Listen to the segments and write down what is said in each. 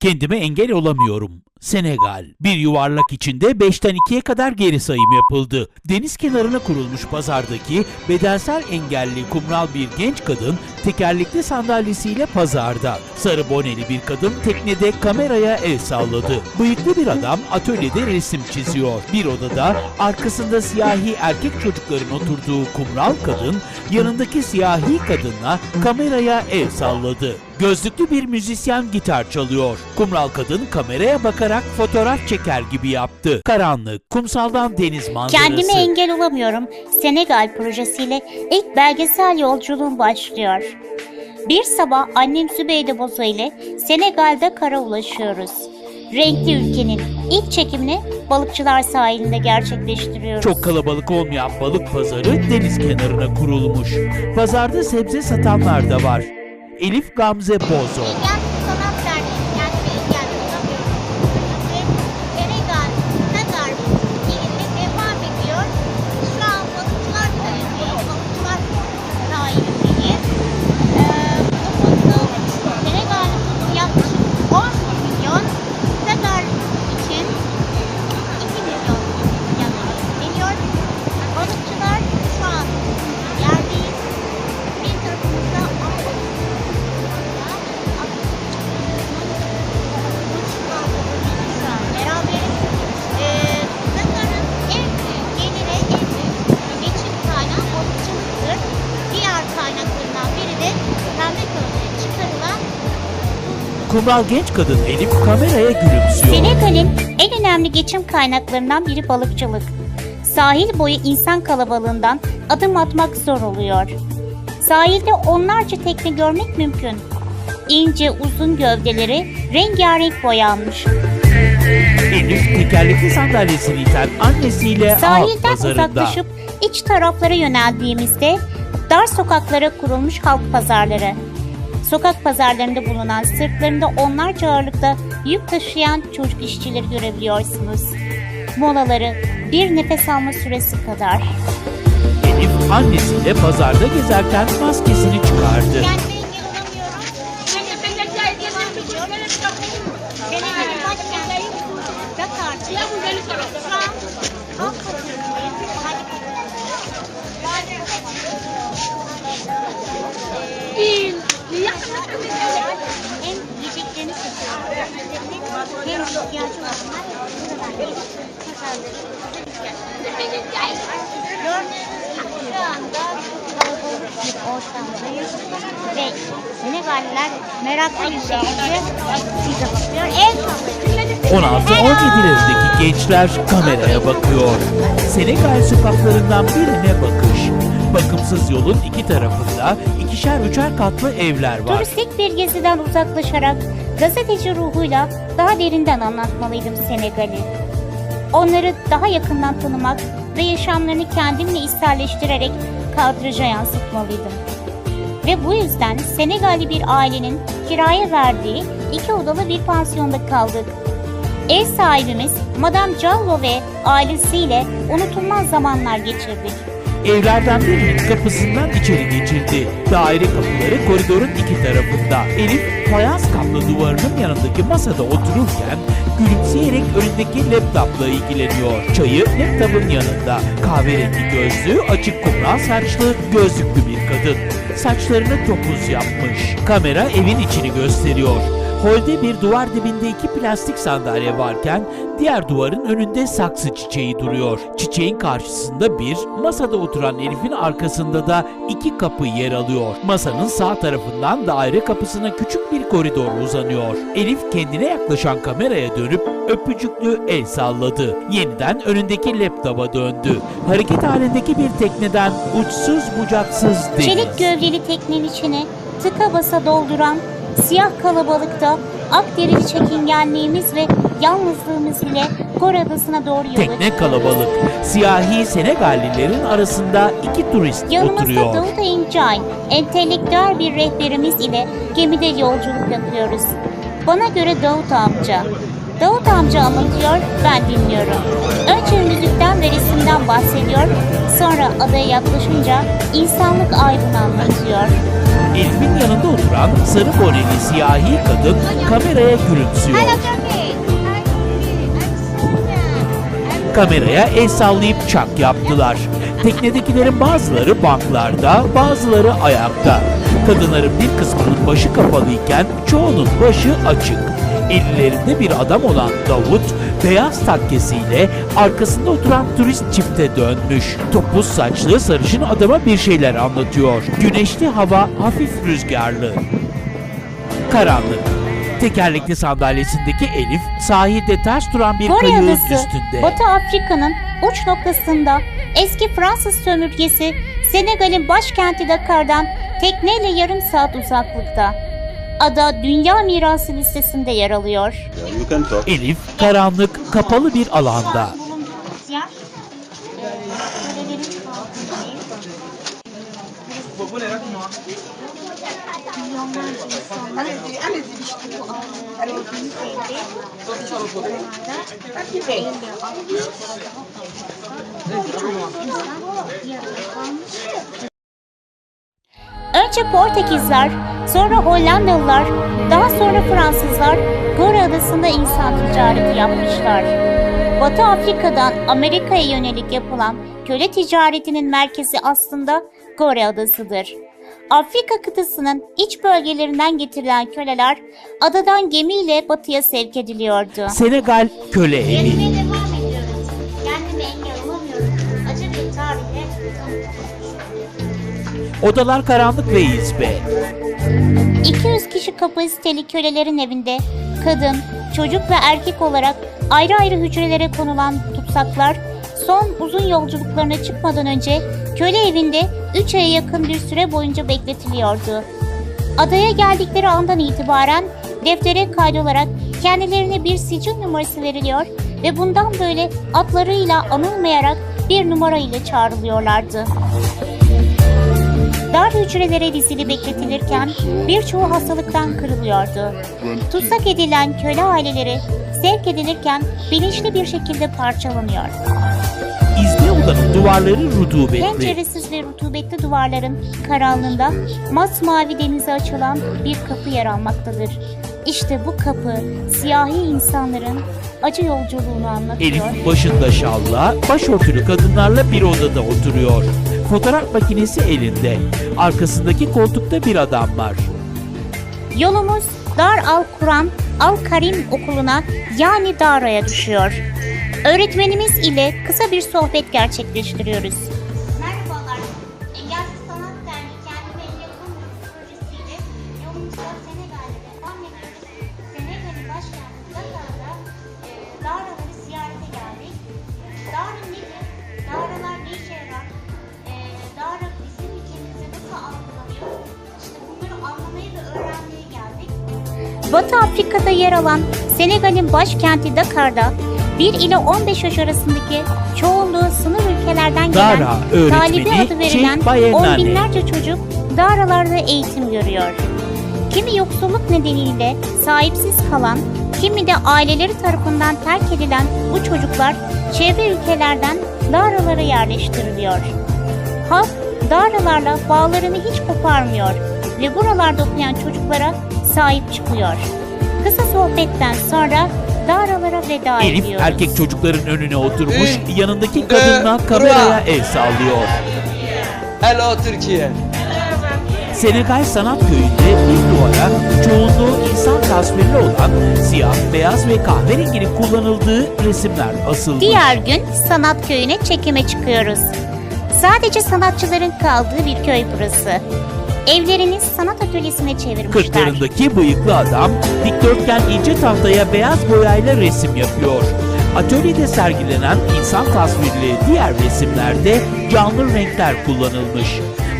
Kendime engel olamıyorum. Senegal. Bir yuvarlak içinde 5'ten 2'ye kadar geri sayım yapıldı. Deniz kenarına kurulmuş pazardaki bedensel engelli kumral bir genç kadın tekerlekli sandalyesiyle pazarda. Sarı boneli bir kadın teknede kameraya el salladı. Bıyıklı bir adam atölyede resim çiziyor. Bir odada arkasında siyahi erkek çocukların oturduğu kumral kadın yanındaki siyahi kadınla kameraya el salladı. Gözlüklü bir müzisyen gitar çalıyor. Kumral kadın kameraya bakarak fotoğraf çeker gibi yaptı. Karanlık, kumsaldan deniz manzarası. Kendime engel olamıyorum. Senegal projesiyle ilk belgesel yolculuğum başlıyor. Bir sabah annem Zübeyde Bozo ile Senegal'de kara ulaşıyoruz. Renkli ülkenin ilk çekimini balıkçılar sahilinde gerçekleştiriyoruz. Çok kalabalık olmayan balık pazarı deniz kenarına kurulmuş. Pazarda sebze satanlar da var. Elif Gamze Bozo. Kumral genç kadın Elif kameraya gülümsüyor. Senegal'in en önemli geçim kaynaklarından biri balıkçılık. Sahil boyu insan kalabalığından adım atmak zor oluyor. Sahilde onlarca tekne görmek mümkün. İnce uzun gövdeleri rengarenk boyanmış. Elif tekerlekli sandalyesini iten annesiyle Sahilden pazarında. uzaklaşıp iç taraflara yöneldiğimizde dar sokaklara kurulmuş halk pazarları. Sokak pazarlarında bulunan sırtlarında onlarca ağırlıkta yük taşıyan çocuk işçileri görebiliyorsunuz. Molaları bir nefes alma süresi kadar. Elif annesiyle pazarda gezerken maskesini çıkardı. kendime Hem yiyeceklerini satıyorlar. Hem ihtiyacı olanlar buradan gelip Gördüğünüz gibi şu anda kalabalık bir ortamdayız ve Senegalliler meraklı bir şekilde bize bakıyor. Sallıyor. 16-17'lerindeki gençler kameraya bakıyor. Senegal sokaklarından birine bakış. Bakımsız yolun iki tarafında ikişer üçer katlı evler var. Turistik bir geziden uzaklaşarak gazeteci ruhuyla daha derinden anlatmalıydım Senegal'i. Onları daha yakından tanımak ve yaşamlarını kendimle içselleştirerek kadraja yansıtmalıydım. Ve bu yüzden Senegalli bir ailenin kiraya verdiği iki odalı bir pansiyonda kaldık. Ev sahibimiz Madame Calvo ve ailesiyle unutulmaz zamanlar geçirdik. Evlerden birinin kapısından içeri geçildi. Daire kapıları koridorun iki tarafında. Elif fayans kaplı duvarının yanındaki masada otururken gülümseyerek önündeki laptopla ilgileniyor. Çayı laptopun yanında. Kahverengi gözlü, açık kumral saçlı, gözlüklü bir kadın. Saçlarını topuz yapmış. Kamera evin içini gösteriyor. Holde bir duvar dibinde iki plastik sandalye varken diğer duvarın önünde saksı çiçeği duruyor. Çiçeğin karşısında bir, masada oturan Elif'in arkasında da iki kapı yer alıyor. Masanın sağ tarafından daire kapısına küçük bir koridor uzanıyor. Elif kendine yaklaşan kameraya dönüp öpücüklü el salladı. Yeniden önündeki laptopa döndü. Hareket halindeki bir tekneden uçsuz bucaksız deniz. Çelik gövdeli teknenin içine tıka basa dolduran siyah kalabalıkta Akdeniz çekingenliğimiz ve yalnızlığımız ile Gor Adası'na doğru yola Tekne kalabalık. Siyahi Senegallilerin arasında iki turist Yanımızda oturuyor. Davut İncay, entelektüel bir rehberimiz ile gemide yolculuk yapıyoruz. Bana göre Davut amca. Davut amca anlatıyor, ben dinliyorum. Önce müzikten ve resimden bahsediyor, sonra adaya yaklaşınca insanlık aydın anlatıyor. Elif'in yanında oturan sarı boneli siyahi kadın kameraya gülümsüyor. Kameraya el sallayıp çak yaptılar. Teknedekilerin bazıları banklarda, bazıları ayakta. Kadınların bir kısmının başı kapalıyken çoğunun başı açık. Ellerinde bir adam olan Davut, beyaz takkesiyle arkasında oturan turist çifte dönmüş. Topuz saçlı sarışın adama bir şeyler anlatıyor. Güneşli hava hafif rüzgarlı. Karanlık. Tekerlekli sandalyesindeki Elif sahilde ters duran bir Kore kayığın adası, üstünde. Batı Afrika'nın uç noktasında eski Fransız sömürgesi Senegal'in başkenti Dakar'dan tekneyle yarım saat uzaklıkta. Ada Dünya Mirası listesinde yer alıyor. Elif karanlık, kapalı bir alanda. Önce Portekizler, sonra Hollandalılar, daha sonra Fransızlar Gore Adası'nda insan ticareti yapmışlar. Batı Afrika'dan Amerika'ya yönelik yapılan köle ticaretinin merkezi aslında Gore Adası'dır. Afrika kıtasının iç bölgelerinden getirilen köleler adadan gemiyle batıya sevk ediliyordu. Senegal köle evi. Odalar karanlık ve izbe. 200 kişi kapasiteli kölelerin evinde kadın, çocuk ve erkek olarak ayrı ayrı hücrelere konulan tutsaklar son uzun yolculuklarına çıkmadan önce köle evinde 3 aya yakın bir süre boyunca bekletiliyordu. Adaya geldikleri andan itibaren deftere kaydolarak kendilerine bir sicil numarası veriliyor ve bundan böyle atlarıyla anılmayarak bir numara ile çağrılıyorlardı. Dar hücrelere dizili bekletilirken birçoğu hastalıktan kırılıyordu. Tutsak edilen köle aileleri sevk edilirken bilinçli bir şekilde parçalanıyor. İzbe odanın duvarları rutubetli. Penceresiz ve rutubetli duvarların karanlığında masmavi denize açılan bir kapı yer almaktadır. İşte bu kapı siyahi insanların acı yolculuğunu anlatıyor. Elif başında şalla, başörtülü kadınlarla bir odada oturuyor. Fotoğraf makinesi elinde. Arkasındaki koltukta bir adam var. Yolumuz Dar al Kur'an Al Karim okuluna yani Dara'ya düşüyor. Öğretmenimiz ile kısa bir sohbet gerçekleştiriyoruz. Afrika'da yer alan Senegal'in başkenti Dakar'da 1 ile 15 yaş arasındaki çoğunluğu sınır ülkelerden gelen Dara Talibi adı verilen on binlerce çocuk Daralarda eğitim görüyor. Kimi yoksulluk nedeniyle sahipsiz kalan, kimi de aileleri tarafından terk edilen bu çocuklar çevre ülkelerden Daralara yerleştiriliyor. Halk Daralarla bağlarını hiç koparmıyor ve buralarda okuyan çocuklara sahip çıkıyor. Sohbetten sonra Daralara veda Elif ediyoruz. erkek çocukların önüne oturmuş, Ün- yanındaki de- kadınla kameraya Dura. el sallıyor. Hello Türkiye. Senegal Sanat Köyü'nde bir duvara çoğunluğu insan tasvirli olan siyah, beyaz ve kahverenginin kullanıldığı resimler asılmış. Diğer gün sanat köyüne çekime çıkıyoruz. Sadece sanatçıların kaldığı bir köy burası. Evlerini sanat atölyesine çevirmişler. Kırklarındaki bıyıklı adam dikdörtgen ince tahtaya beyaz boyayla resim yapıyor. Atölyede sergilenen insan tasvirli diğer resimlerde canlı renkler kullanılmış.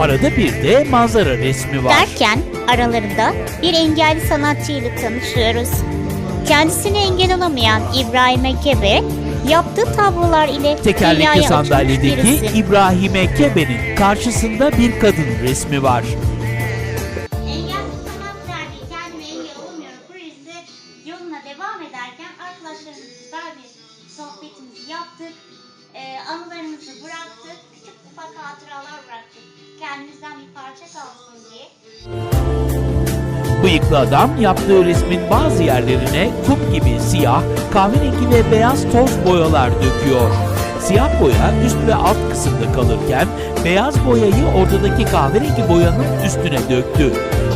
Arada bir de manzara resmi var. Derken aralarında bir engelli sanatçı ile tanışıyoruz. Kendisine engel olamayan İbrahim Ekebe yaptığı tablolar ile Tekerlekli sandalyedeki. İbrahim Kebe'nin karşısında bir kadın resmi var. Engelsiz Sanat Derneği Kendime Engel Olamıyorum projesi yoluna devam ederken arkadaşlarımızla güzel bir sohbetimizi yaptık. e, anılarımızı bıraktık. Küçük ufak hatıralar bıraktık. Kendimizden bir parça kalsın diye. Bıyıklı adam yaptığı resmin bazı yerlerine kum gibi siyah, kahverengi ve beyaz toz boyalar döküyor. Siyah boya üst ve alt kısımda kalırken beyaz boyayı ortadaki kahverengi boyanın üstüne döktü.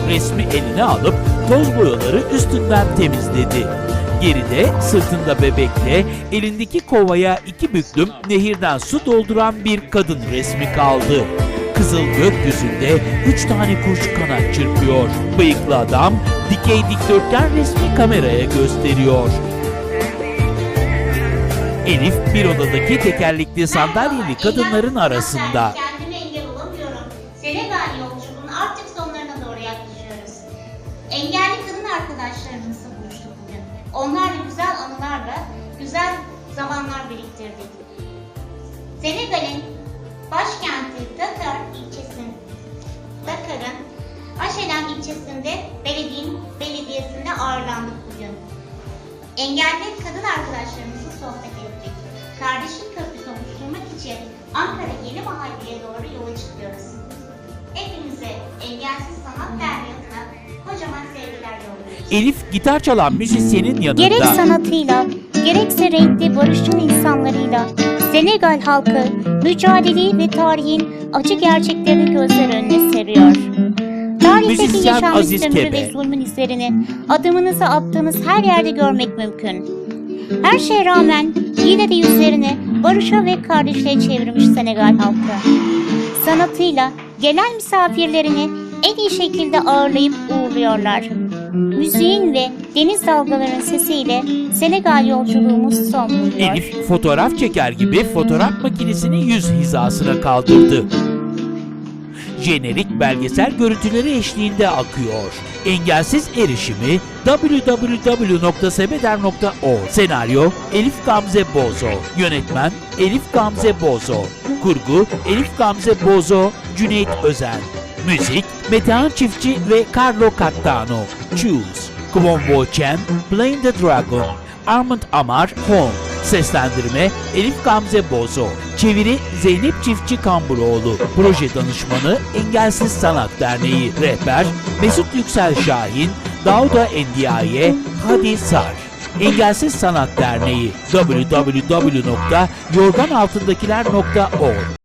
Resmi eline alıp toz boyaları üstünden temizledi. Geride sırtında bebekle elindeki kovaya iki büklüm nehirden su dolduran bir kadın resmi kaldı. Kızıl gökyüzünde üç tane kuş kanat çırpıyor. Bıyıklı adam dikey dikdörtgen resmi kameraya gösteriyor. Elif bir odadaki tekerlekli sandalyeli kadınların arasında. Elif gitar çalan müzisyenin yanında. Gerek sanatıyla, gerekse renkli barışçıl insanlarıyla Senegal halkı mücadeleyi ve tarihin acı gerçeklerini gözler önüne seriyor. Tarihteki yaşanmış sömürü ve zulmün izlerini adımınızı attığınız her yerde görmek mümkün. Her şeye rağmen yine de yüzlerini barışa ve kardeşliğe çevirmiş Senegal halkı. Sanatıyla gelen misafirlerini en iyi şekilde ağırlayıp uğurluyorlar. Müziğin ve deniz dalgalarının sesiyle Senegal yolculuğumuz son buluyor. Elif fotoğraf çeker gibi fotoğraf makinesini yüz hizasına kaldırdı. Jenerik belgesel görüntüleri eşliğinde akıyor. Engelsiz erişimi www.sebeder.org Senaryo Elif Gamze Bozo Yönetmen Elif Gamze Bozo Kurgu Elif Gamze Bozo Cüneyt Özen Müzik Metehan Çiftçi ve Carlo Cattano. Choose Kwon Chen Playing the Dragon Armand Amar Home. Seslendirme Elif Gamze Bozo. Çeviri Zeynep Çiftçi Kamburoğlu. Proje Danışmanı Engelsiz Sanat Derneği. Rehber Mesut Yüksel Şahin Dauda Endiaye Hadi Sar. Engelsiz Sanat Derneği www.yorganaltındakiler.org